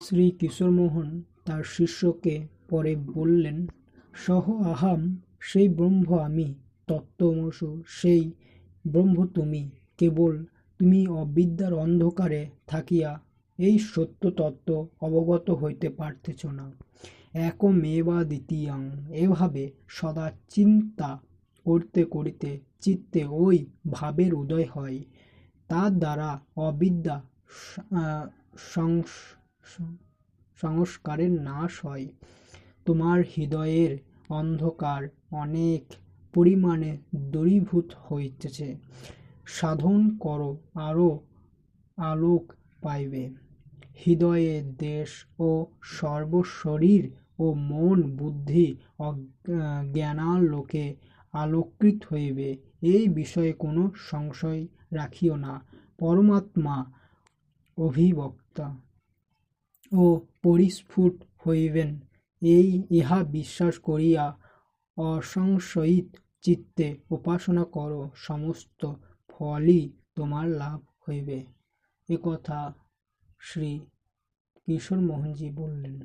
শ্রী কিশোরমোহন তার শিষ্যকে পরে বললেন, সহ আহাম, সেই ব্রহ্ম আমি তত্ত্বমসু সেই ব্রহ্ম তুমি, কেবল তুমি অবিদ্যার অন্ধকারে থাকিয়া এই সত্য তত্ত্ব অবগত হইতে পারতেছ না। একমেবা দ্বিতীয়াং এভাবে সদা চিন্তা করতে করিতে চিত্তে ওই ভাবের উদয় হয়। তার দ্বারা অবিদ্যা সংস্কারের নাশ হয়। তোমার হৃদয়ের অন্ধকার অনেক পরিমাণে দূরীভূত হইতেছে। সাধন করো আরও আলোক পাইবে। হৃদয়ে দেশ ও সর্বশরীর ও মন বুদ্ধি জ্ঞানালোকে আলোকৃত হইবে। এই বিষয়ে কোনো সংশয় রাখিও না। পরমাত্মা অবিভক্ত ও পরিস্ফুট হইবেন। এই ইহা বিশ্বাস করিয়া অসংশয়িত চিত্তে উপাসনা কর, সমস্ত ফলই তোমার লাভ হইবে। একথা কথা শ্রী কিশোরমোহনজি বললেন।